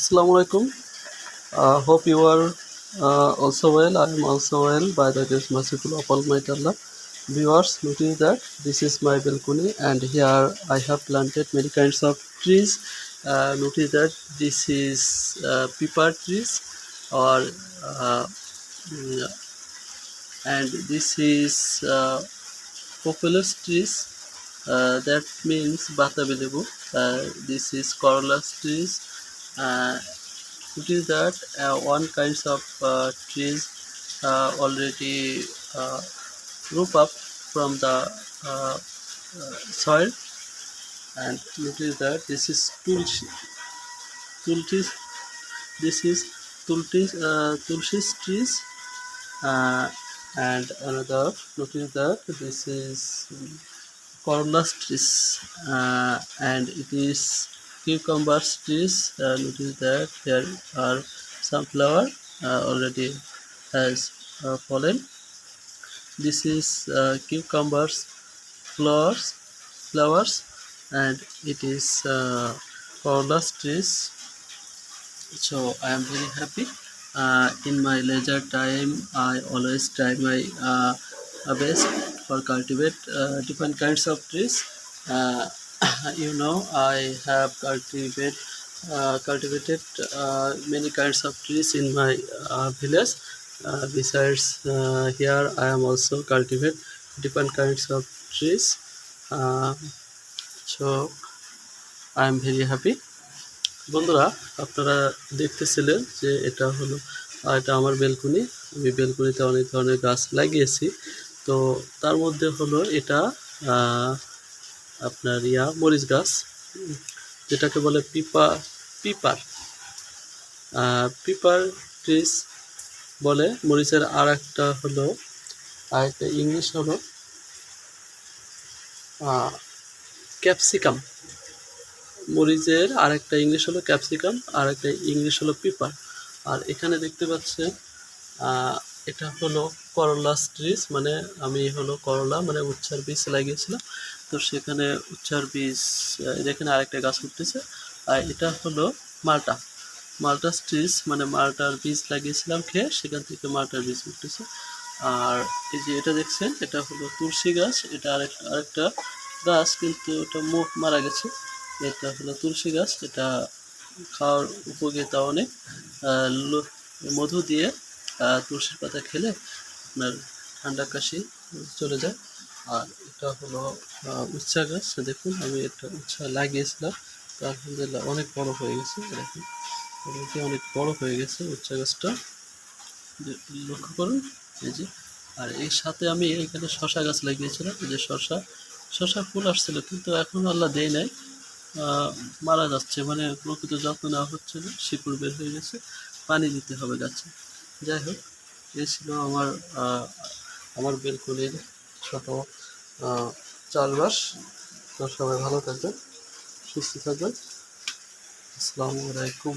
Assalamu alaikum. Uh, hope you are uh, also well. I am also well by the grace merciful of Almighty Allah. Viewers, notice that this is my balcony and here I have planted many kinds of trees. Uh, notice that this is uh, pepper trees or uh, and this is uh, populous trees. Uh, that means batabilebu. Uh, this is corollas trees. Uh, it is that uh, one kinds of uh, trees already root up from the soil. And notice that this is tulsi tulsi this is tulsi uh, tulsi trees. Uh, and another notice that this is corollas trees. Uh, and it is cucumber trees uh, notice that there are some flower uh, already has uh, fallen. This is uh, cucumbers flowers flowers and it is uh, corollas trees so i am very happy. Uh, in my leisure time i always try my uh, best for cultivate uh, different kinds of trees. Uh, you know i have cultivate uh, cultivated uh, many kinds of trees in my uh, village uh, besides uh, here i am also cultivate different kinds of trees uh, so i am very happy বন্ধুরা আপনারা দেখতেছিলেন যে এটা হলো এটা আমার balcony আমি বেলকুনিতে অনেক ধরনের গাছ লাগিয়েছি তো তার মধ্যে হলো এটা আপনার ইয়া, মরিচ গাছ, যেটাকে বলে পিপা, পিপার। পিপার ট্রিস বলে, মরিচের আর একটা হলো আর একটা ইংলিশ হলো ক্যাপসিকাম। মরিচের আর একটা ইংলিশ হলো ক্যাপসিকাম আর একটা ইংলিশ হলো পিপার। আর এখানে দেখতে পাচ্ছেন এটা হলো করলা ট্রিস মানে আমি হলো করলা মানে উচ্চার বীজ লাগিয়েছিলাম। তো সেখানে উচ্চার বীজ এখানে আরেকটা গাছ উঠতেছে। আর এটা হলো মালটা। মালটা ট্রিস মানে মালটার বীজ লাগিয়েছিলাম খেয়ে সেখান থেকে মালটার বীজ উঠতেছে। আর এই যে এটা দেখছেন, এটা হলো তুলসী গাছ, এটা আরেকটা আরেকটা গাছ, কিন্তু এটা মুখ মারা গেছে। এটা হলো তুলসী গাছ, এটা খাওয়ার উপযোগিতা অনেক। মধু দিয়ে তুলসীর পাতা খেলে আপনার ঠান্ডা কাশি চলে যায়। আর এটা হলো উচ্ছা গাছ। দেখুন, আমি একটা উচ্ছা লাগিয়েছিলাম। তো আলহামদুলিল্লাহ অনেক বড় হয়ে গেছে, দেখুন। অনেক বড় হয়ে গেছে উচ্ছা গাছটা। লক্ষ্য করুন, এই যে। আর এর সাথে আমি এখানে শশা গাছ লাগিয়েছিলাম যে শশা শশা ফুল আসছিল, কিন্তু এখন আল্লাহ দেয় নাই। মারা যাচ্ছে মানে প্রকৃত যত্ন নেওয়া হচ্ছে না, শিকড় বের হয়ে গেছে। পানি দিতে হবে গাছে। যাই হোক এই ছিল আমার আমার বেলকুনির ছোট চাষবাস তো সবাই ভালো থাকবেন, সুস্থ থাকবেন। আসসালামু আলাইকুম।